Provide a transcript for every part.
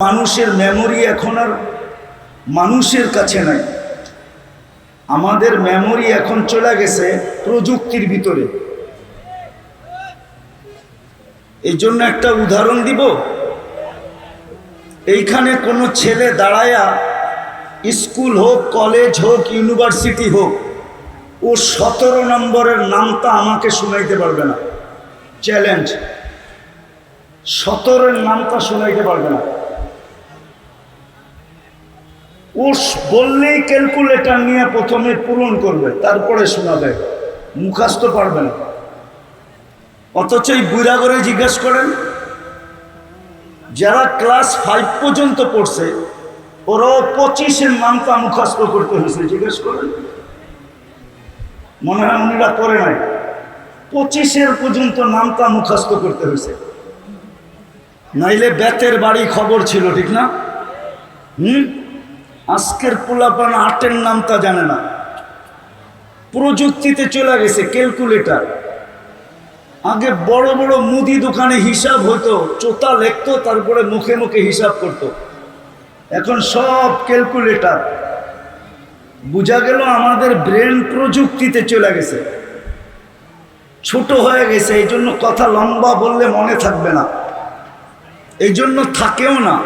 মানুষের মেমোরি এখন আর মানুষের কাছে নাই। আমাদের মেমোরি এখন চলে গেছে প্রযুক্তির ভিতরে। এই জন্য একটা উদাহরণ দিব। এইখানে কোনো ছেলে দাঁড়ায়া স্কুল হোক, কলেজ হোক, ইউনিভার্সিটি হোক, ও সতেরো নম্বরের নামটা আমাকে শোনাইতে পারবে না। চ্যালেঞ্জ সতেরোর নামটা শোনাইতে পারবে না। ও বললেই ক্যালকুলেটর নিয়ে প্রথমে পূরণ করবে, তারপরে শোনাবে। মুখাস্ত পারবে না। অথচ এই বুড়া করে জিজ্ঞেস করেন, যারা ক্লাস ফাইভ পর্যন্ত পড়ছে, ওরাও পঁচিশের নামটা মুখাস্ত করতে হয়েছে, জিজ্ঞেস করেন। মনে হয় উনিরা করে নাই। পঁচিশের পর্যন্ত নামটা মুখাস্ত করতে হয়েছে। নাইলে বেতের বাড়ি খবর ছিল, ঠিক না? হুম? আজকের পোলাপান আটের নামটা জানে না। প্রযুক্তিতে চলে গেছে ক্যালকুলেটর। আগে বড় বড় মুদি দোকানে হিসাব হতো, চোতা লেখতো, তারপরে মুখে মুখে হিসাব করত। এখন সব ক্যালকুলেটর। বোঝা গেল আমাদের ব্রেন প্রযুক্তিতে চলে গেছে। ছোট হয়ে গেছে, এই জন্য কথা লম্বা বললে মনে থাকবে না। এই জন্য থাকেও না।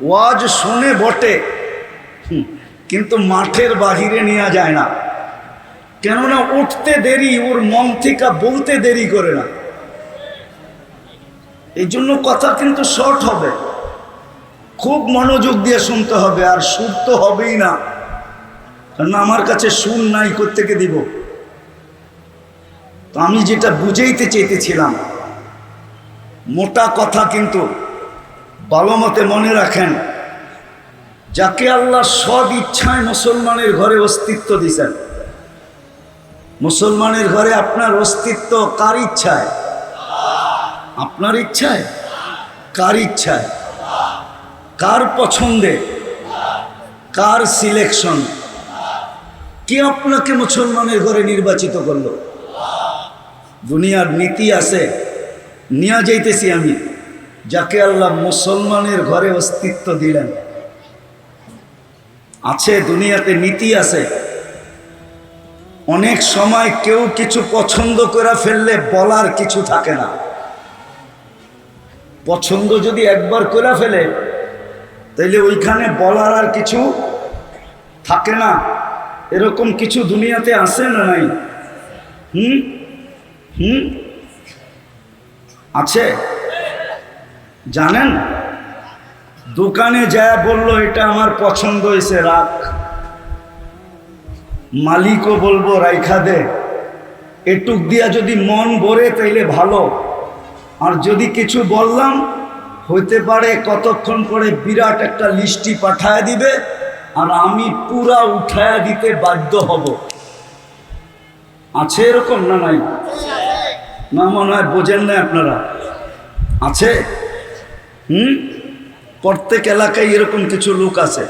ওয়াজ শুনে বটে। কিন্তু মাঠের বাহিরে নেওয়া যায় না। কেননা উঠতে দেরি, ওর মন থেকে বলতে দেরি করে না। এই জন্য কথা কিন্তু শর্ট হবে। খুব মনোযোগ দিয়ে শুনতে হবে, আর সুর তো হবেই না। কারণ আমার কাছে সুর নাই, কোত্থেকে দিব? তো আমি যেটা বুঝাইতে চেয়েছিলাম মোটা কথা কিন্তু ভালো মতে মনে রাখেন যাকে আল্লাহ সদ ইচ্ছায় মুসলমানের ঘরে অস্তিত্ব দিছেন। মুসলমানের ঘরে আপনার অস্তিত্ব কার ইচ্ছায়? আপনার ইচ্ছায়? কার ইচ্ছায়? কার পছন্দে? কার সিলেকশন কে আপনাকে মুসলমানের ঘরে নির্বাচিত করল? দুনিয়ার নীতি আছে, নিয়ে যাইতেছি আমি, যাকে আল্লাহ মুসলমানের ঘরে অস্তিত্ব দিলেন। আছে, দুনিয়াতে নীতি আছে। অনেক সময় কেউ কিছু পছন্দ করে ফেললে বলার কিছু থাকে না। পছন্দ যদি একবার করে ফেলে, তাইলে ওইখানে বলার আর কিছু থাকে না। এরকম কিছু দুনিয়াতে আছে না নাই? হুম? হুম? আছে? জানেন? দোকানে যায় বলল, এটা আমার পছন্দ হয়েছে, রাখ। মালিকও বলব রাইখা দে। এটুক দিয়া যদি মন ভরে তাইলে ভালো। আর যদি কিছু বললাম, হইতে পারে কতক্ষণ পরে বিরাট একটা লিস্টি পাঠায় দিবে, আর আমি পুরা উঠায়া দিতে বাধ্য হব। আছে এরকম না নাই? না মনে হয় বোঝেন না আপনারা। আছে? হুম? প্রত্যেক এলাকায় এরকম কিছু লোক আছে।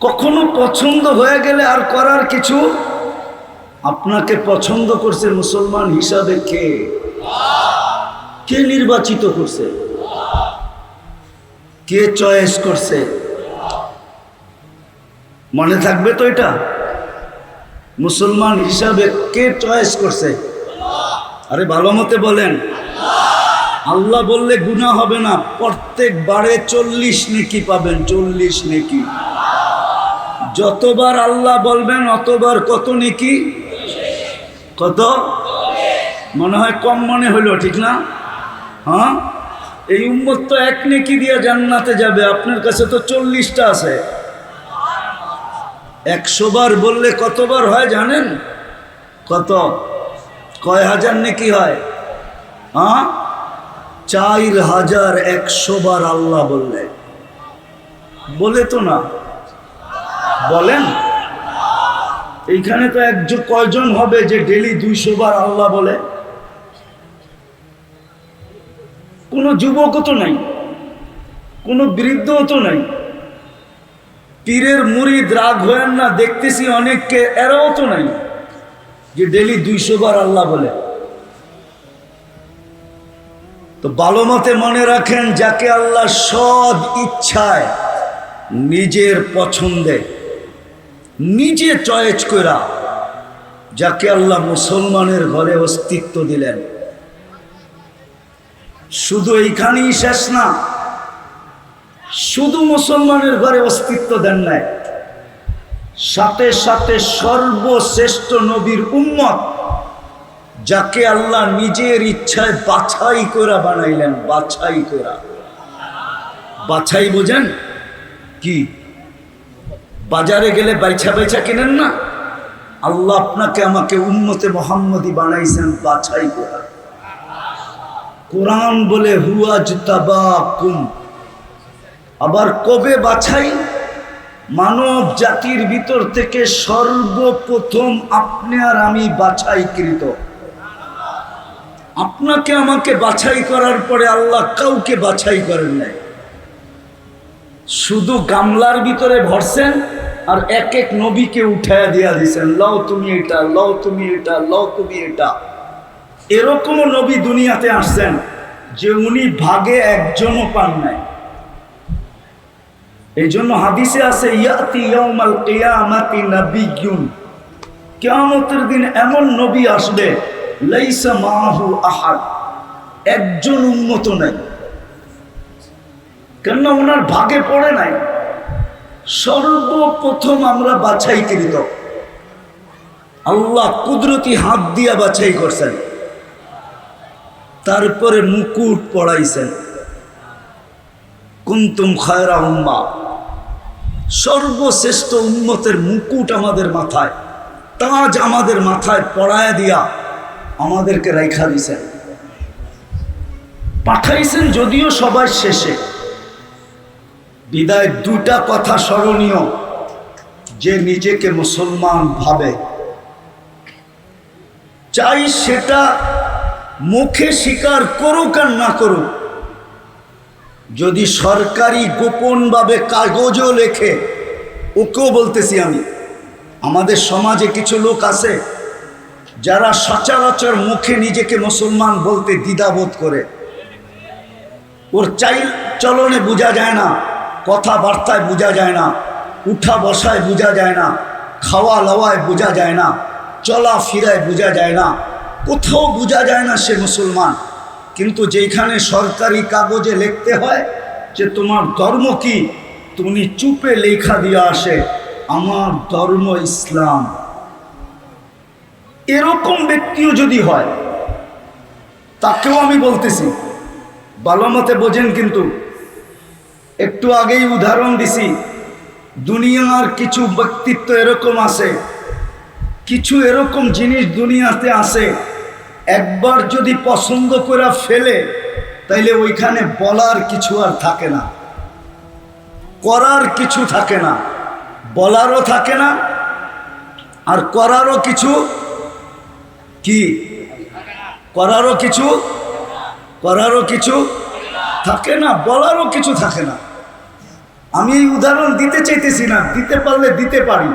কখনো পছন্দ হয়ে গেলে আর করার কিছু আপনাকে পছন্দ করছে মুসলমান হিসাবে কে? কে নির্বাচিত করছে? কে চয়েস করছে? মনে থাকবে তো এটা? মুসলমান হিসাবে কে চয়েস করছে? আরে ভালো মতে বলেন। আল্লাহ বললে গুণা হবে না। প্রত্যেক বারে চল্লিশ নেকি পাবেন, চল্লিশ নেকি। যতবার আল্লাহ বলবেন, অতবার কত নেকি? কত? মনে হয় কম মনে হলো, ঠিক না? হ্যাঁ? এই উম্মত তো এক নেকি দিয়ে জান্নাতে যাবে, আপনার কাছে তো চল্লিশটা আছে। একশো বার বললে কতবার হয় জানেন? কত? কয় হাজার নেকি হয়? হ্যাঁ? চার হাজার একশো বার আল্লাহ বললে। বলে তো না। বলেন। এইখানে তো একজন কয়জন হবে যে ডেলি দুইশো বার আল্লাহ বলে? কোনো যুবকও তো নাই, কোনো বৃদ্ধও তো নাই। পীরের মুরিদ রাগ হয়েন না, দেখতেছি অনেককে, এরাও তো নাই যে ডেলি দুইশো বার আল্লাহ বলে। তো ভালো মতে মনে রাখেন, যাকে আল্লাহ সদ ইচ্ছায় নিজের পছন্দে, নিজে চয়েস করা যাকে আল্লাহ মুসলমানের ঘরে অস্তিত্ব দিলেন। শুধু এইখানেই শেষ না, শুধু মুসলমানের ঘরে অস্তিত্ব দেন নাই, সাথে সাথে সর্বশ্রেষ্ঠ নবীর উম্মত যাকে আল্লাহ নিজের ইচ্ছায় বাছাই করা বানাইলেন, বাছাই করা বাছাই বোঝেন? কি? বাজারে গেলে বাইছা বাইছা কেনেন না? আল্লাহ আপনাকে আমাকে উম্মতে মোহাম্মদী বানাইছেন বাছাই করা কোরআন বলে হুয়াজ কুম আবার কবে বাছাই? মানব জাতির ভিতর থেকে সর্বপ্রথম আপনি আর আমি বাছাইকৃত। আপনাকে আমাকে বাছাই করার পরে আল্লাহ কাউকে বাছাই করেন নাই। শুধু গামলার ভিতরে ভরছেন আর এক এক নবীকে উঠায় দিয়া দিছেন, লও তুমি এটা, লও তুমি এটা, লও তুমি এটা। এরকমও নবী দুনিয়াতে আসছেন যে উনি ভাগে একজনও পান নাই। এই জন্য হাদিসে আছে, ইয়াতি কিয়ামতের দিন এমন নবী আসবে একজন উন্মত নাই। কেননা ওনার ভাগে পড়ে নাই। সর্বপ্রথম আমরা বাছাইকৃত আল্লাহ কুদরতি হাত দিয়া বাছাই করছেন। তারপরে মুকুট পড়াইছেন। কুন্তুম খায়রা উম্মা। সর্বশ্রেষ্ঠ উন্মতের মুকুট আমাদের মাথায়, তাজ আমাদের মাথায় পড়ায় দিয়া আমাদেরকে রেখা দিছেন পাঠাইছেন যদিও সবার শেষে। বিদায় দুটা কথা স্মরণীয়, যে নিজেকে মুসলমান ভাবে। চাই সেটা মুখে স্বীকার করুক আর না করুক। যদি সরকারি গোপনভাবে কাগজও লেখে, ওকেও বলতেছি আমি, আমাদের সমাজে কিছু লোক আছে যারা সচরাচর মুখে নিজেকে মুসলমান বলতে দ্বিধাবোধ করে, ওর চাই চলনে বোঝা যায় না, কথাবার্তায় বোঝা যায় না, উঠা বসায় বোঝা যায় না, খাওয়া লওয়ায় বোঝা যায় না, চলা ফিরায় বোঝা যায় না, কোথাও বোঝা যায় না সে মুসলমান। কিন্তু যেখানে সরকারি কাগজে লিখতে হয় যে তোমার ধর্ম কি, তুমি চুপে লেখা দিয়ে আসে, আমার ধর্ম ইসলাম। এরকম ব্যক্তিও যদি হয়, তাকেও আমি বলতেছি। ভালো মতে বোঝেন কিন্তু, একটু আগেই উদাহরণ দিছি, দুনিয়ার কিছু ব্যক্তিত্ব এরকম আছে, কিছু এরকম জিনিস দুনিয়াতে আছে, একবার যদি পছন্দ করে ফেলে, তাইলে ওইখানে বলার কিছু আর থাকে না। করার কিছু থাকে না, বলারও থাকে না, আর করারও কিছু কি? করারও কিছু করারও কিছু থাকে না, বলারও কিছু থাকে না। আমি এই উদাহরণ দিতে চাইতেছি না, দিতে পারলে দিতে পারি।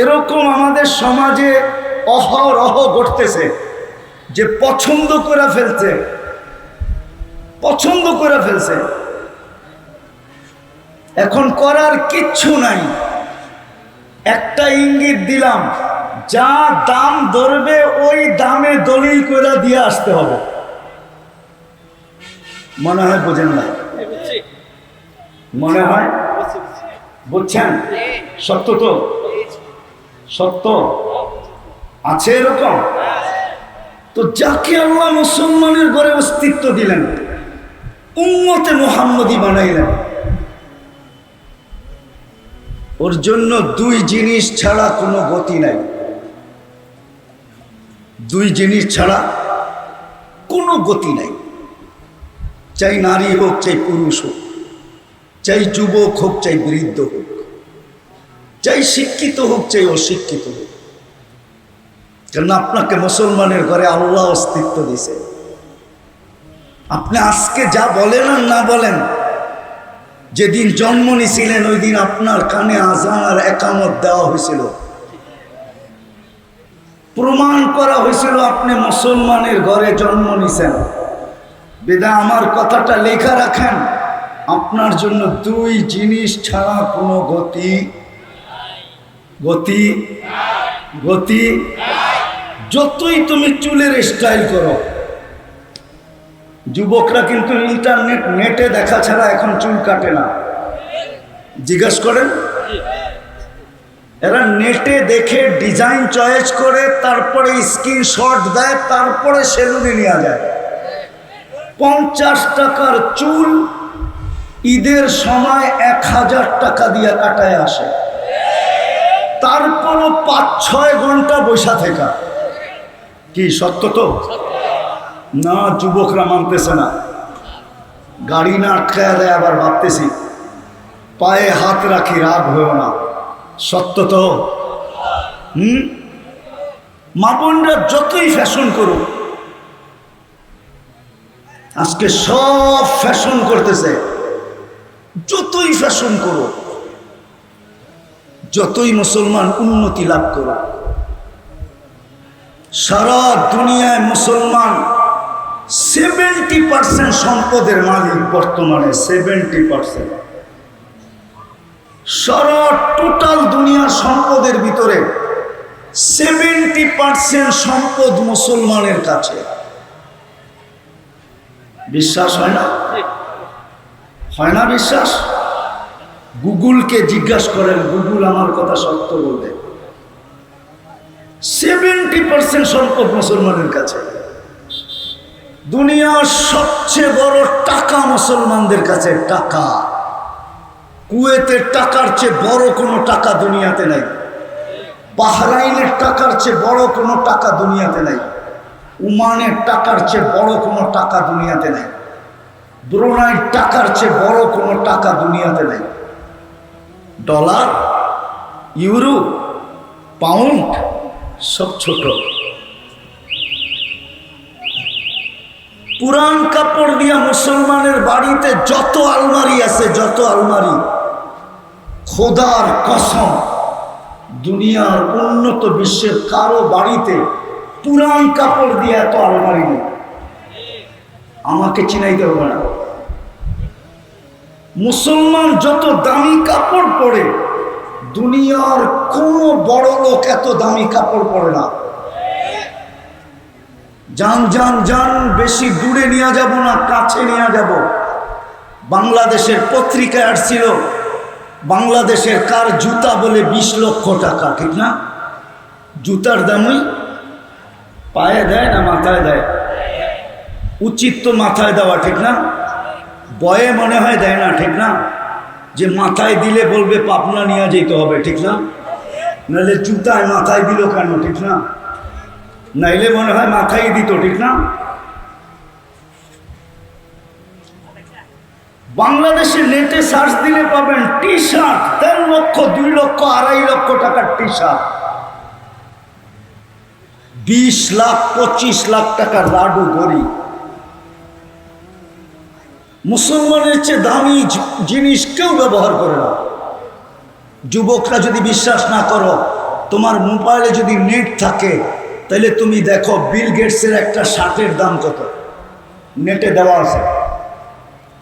এরকম আমাদের সমাজে অহরহ ঘটতেছে যে পছন্দ করে ফেলছে, পছন্দ করে ফেলছে। এখন করার কিচ্ছু নাই। একটা ইঙ্গিত দিলাম যা দাম ধরবে, ওই দামে দলিল করে দিয়ে আসতে হবে। মনে হয় বোঝেন না? মনে হয়? বুঝছেন? সত্য তো? সত্য? আছে এরকম? তো যাকে আল্লাহ মুসলমানের ঘরে অস্তিত্ব দিলেন, উম্মতে মোহাম্মদি বানাইলেন। ওর জন্য দুই জিনিস ছাড়া কোনো গতি নাই। দুই জিনিস ছাড়া কোনো গতি নাই। চাই নারী হোক, চাই পুরুষ হোক, চাই যুবক হোক, চাই বৃদ্ধ হোক, চাই শিক্ষিত হোক, চাই অশিক্ষিত হোক। কেন আপনাকে মুসলমানের ঘরে আল্লাহ অস্তিত্ব দিছে আপনি আজকে যা বলেন আর না বলেন, যেদিন জন্ম নিছিলেন ওই দিন আপনার কানে আজান আর একামত দেওয়া হয়েছিল। প্রমাণ করা হয়েছিল আপনি মুসলমানের ঘরে জন্ম নিছেন। বেদা, আমার কথাটা লেখা রাখেন। আপনার জন্য দুই জিনিস ছাড়া কোনো গতি গতি গতি যতই তুমি চুলের স্টাইল করো, যুবকরা কিন্তু ইন্টারনেট নেটে দেখা ছাড়া এখন চুল কাটে না। জিজ্ঞেস করেন? এরা নেটে দেখে ডিজাইন চয়েস করে, তারপরে স্ক্রিনশট দেয়, তারপরে সেলুনে নেওয়া যায়। পঞ্চাশ টাকার চুল ঈদের সময় এক হাজার টাকা দিয়ে কাটায় আসে। তারপরও পাঁচ, ছয় ঘণ্টা বৈশা থাকা। কি সত্য তো? না, যুবকরা মানতেছে না। গাড়ি না আটকায় দেয়, আবার ভাবতেছি, পায়ে হাত রাখি, রাগ হয়েও না। সত্য তো হুম? মা বোনরা যতই ফ্যাশন করুক, আজকে সব ফ্যাশন করতেছে। যতই ফ্যাশন করো যতই মুসলমান উন্নতি লাভ করো সারা দুনিয়ায় মুসলমান সেভেন্টি পার্সেন্ট সম্পদের মালিক বর্তমানে সেভেন্টি পার্সেন্ট টোটাল দুনিয়ার সম্পদের ভিতরে সেভেন্টি পার্সেন্ট সম্পদ মুসলমানের কাছে। বিশ্বাস হয় না? হয় না বিশ্বাস? গুগলকে জিজ্ঞাসা করেন, গুগল আমার কথা সত্য বলবে। সেভেন্টি পার্সেন্ট সম্পদ মুসলমানের কাছে। দুনিয়ার সবচেয়ে বড় টাকা মুসলমানদের কাছে টাকা। কুয়েতের টাকার চেয়ে বড় কোনো টাকা দুনিয়াতে নাই। বাহরাইনের টাকার চেয়ে বড় কোনো টাকা দুনিয়াতে নাই। উমানের টাকার চেয়ে বড় কোনো টাকা দুনিয়াতে নাই। ব্রুনাইয়ের টাকার চেয়ে বড় কোনো টাকা দুনিয়াতে নাই। ডলার, ইউরো, পাউন্ড সব ছোট। পুরান কাপড় দিয়া মুসলমানের বাড়িতে যত আলমারি আছে, যত আলমারি খোদার কসম, দুনিয়ার উন্নত বিশ্বের কারও বাড়িতে পুরান কাপড় দিয়ে এত আলমারি নেই। আমাকে চিনাইতে হবে না। মুসলমান যত দামি কাপড় পরে, দুনিয়ার কোনো বড় লোক এত দামি কাপড় পরে না। যান যান যান, বেশি দূরে নিয়ে যাব না, কাছে নিয়ে যাব। বাংলাদেশের পত্রিকায় আসছিল বাংলাদেশের কার জুতা বলে বিশ লক্ষ টাকা, ঠিক না? জুতার দামই পায়ে দেয় না মাথায় দেয়? উচিত তো মাথায় দেওয়া, ঠিক না? বয়ে মনে হয় দেয় না, ঠিক না? যে মাথায় দিলে বলবে পাপনা নিয়ে যেতে হবে, ঠিক না? নাহলে জুতায় মাথায় দিল কেন, ঠিক না? নাইলে মনে হয় মাথায় দিত, ঠিক না? বাংলাদেশে নেটে সার্চ দিলে পাবেন টি শার্ট দেড় লক্ষ, দুই লক্ষ, আড়াই লক্ষ টাকার টি শার্ট বিশ লাখ, পঁচিশ লাখ টাকার লাডু গড়ি মুসলমানের চেয়ে দামি জিনিস কেউ ব্যবহার করে না। যুবকরা যদি বিশ্বাস না করো, তোমার মোবাইলে যদি নেট থাকে, তাহলে তুমি দেখো বিল গেটসের একটা শার্টের দাম কত। নেটে দেওয়া আছে।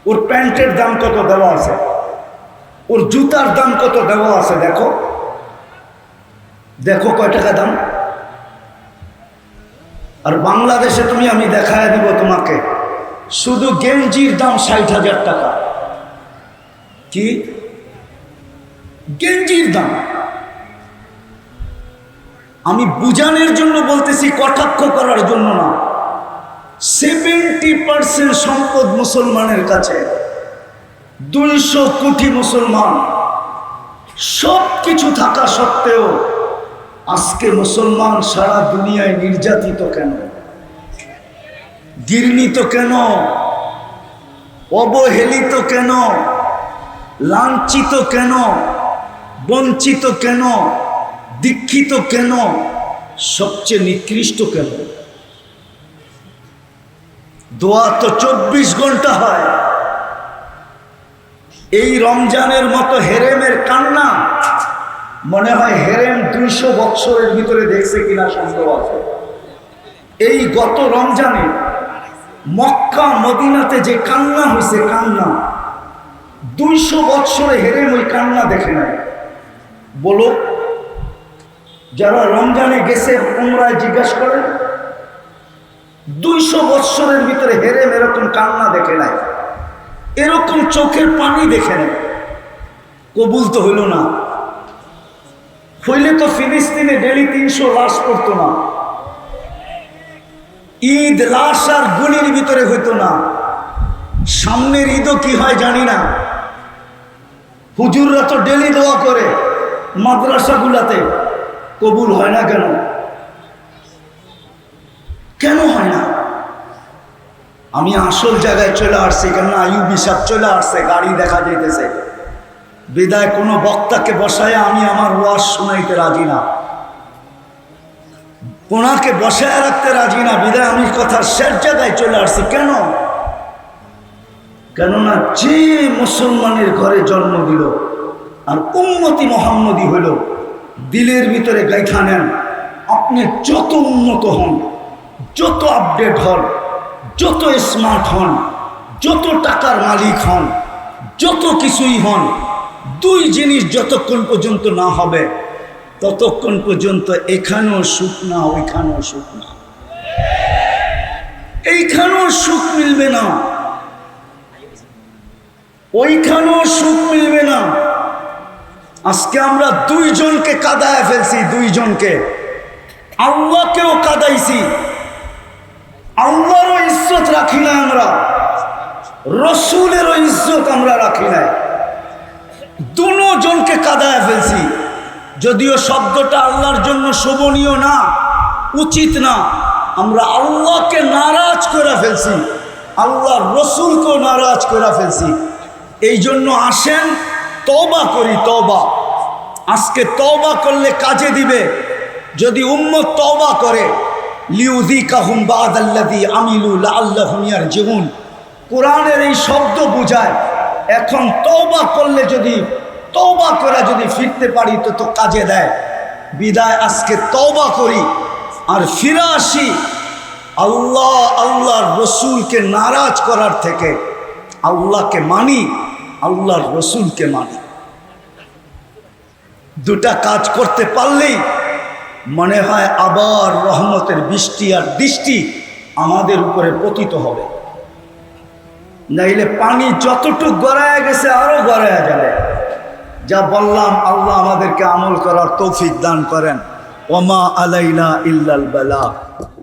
ওর প্যান্টের দাম কত দেওয়া আছে? ওর জুতার দাম কত দেওয়া আছে দেখো? দেখো কয় টাকা দাম? আর বাংলাদেশে তুমি আমি দেখায় দিব তোমাকে। শুধু গেঞ্জির দাম ষাট হাজার টাকা। কি? গেঞ্জির দাম। আমি বুঝানোর জন্য বলতেছি, কটাক্ষ করার জন্য না। সেভেন্টি পার্সেন্ট সম্পদ মুসলমানের কাছে, দুইশো কোটি মুসলমান। সব কিছু থাকা সত্ত্বেও আজকে মুসলমান সারা দুনিয়ায় নির্যাতিত কেন? ঘৃণিত কেন? অবহেলিত কেন? লাঞ্ছিত কেন? বঞ্চিত কেন? দীক্ষিত কেন? সবচেয়ে নিকৃষ্ট কেন? দোয়া তো চব্বিশ ঘণ্টা হয়। এই রমজানের মতো হেরেমের কান্না মনে হয় হেরেম দুইশো বৎসরের ভিতরে দেখছে কিনা সন্দেহ আছে। এই গত রমজানে মক্কা, মদিনাতে যে কান্না হয়েছে কান্না। দুইশো বৎসরে হেরেম ওই কান্না দেখে নাই। বলো, যারা রমজানে গেছে, উমরায় জিজ্ঞাসা করেন দুইশো বৎসরের ভিতরে হেরেম এরকম কান্না দেখে নাই। এরকম চোখের পানি দেখে নেয় কবুল তো হইল না। হইলে তো ফিলিস্তিনে ডেলি তিনশো লাশ পড়তো না। ঈদ, লাশ আর গুলির ভিতরে হইতো না। সামনের ঈদও কি হয় জানি না। হুজুররা তো ডেলি দোয়া করে মাদ্রাসাগুলাতে। কবুল হয় না কেন? কেন আমি আসল জায়গায় চলে আসছি কেন আয়ুব হিসাব চলে আসছে, গাড়ি দেখা যাইতেছে। বিদায় কোনো বক্তাকে বসায় আমি আমার ওয়াজ শোনাইতে রাজি না। ওনাকে বসায় রাখতে রাজি না, বিদায় আমি কথার শেষ জায়গায় চলে আসছি। কেন? কেননা যে মুসলমানের ঘরে জন্ম দিল আর উন্নতি মোহাম্মদী হইল, দিলের ভিতরে গাইখা নেন, আপনি যত উন্নত হন, যত আপডেট হন যত স্মার্ট হন, যত টাকার মালিক হন, যত কিছুই হন, দুই জিনিস যতক্ষণ পর্যন্ত না হবে, ততক্ষণ পর্যন্ত এখানেও সুখ না, ওইখানেও সুখ না। এইখানেও সুখ মিলবে না। ওইখানেও সুখ মিলবে না। আজকে আমরা দুইজনকে কাদায় ফেলছি, দুইজনকে। আল্লাহকেও কাদাইছি। আল্লাহরও ইজ্জত রাখি না আমরা। রসুলেরও ইজ্জত আমরা রাখি নাই। দুজনকে কাদায় ফেলছি। যদিও শব্দটা আল্লাহর জন্য শোভনীয় না, উচিত না, আমরা আল্লাহকে নারাজ করে ফেলছি। আল্লাহর রসুলকেও নারাজ করে ফেলছি। এই জন্য আসেন তবা করি তবা আজকে তবা করলে কাজে দিবে। যদি উম্মত তবা করে আমিলু কোরআনের এই শব্দ বোঝায়, এখন তওবা করলে যদি, তওবা করে যদি ফিরতে পারি, তো তো কাজে দেয়। বিদায়, আজকে তওবা করি, আর ফিরে আসি আল্লাহ, আল্লাহর রসুলকে নারাজ করার থেকে। আল্লাহকে মানি, আল্লাহর রসুলকে মানি। দুটা কাজ করতে পারলেই মনে হয় আবার রহমতের বৃষ্টি আর দৃষ্টি আমাদের উপরে পতিত হবে। নাইলে পানি যতটুকু গড়ায় গেছে আরও গড়ায় যাবে। যা বললাম, আল্লাহ আমাদেরকে আমল করার তৌফিক দান করেন। ওমা আলাইলা ইল্লাল বালা।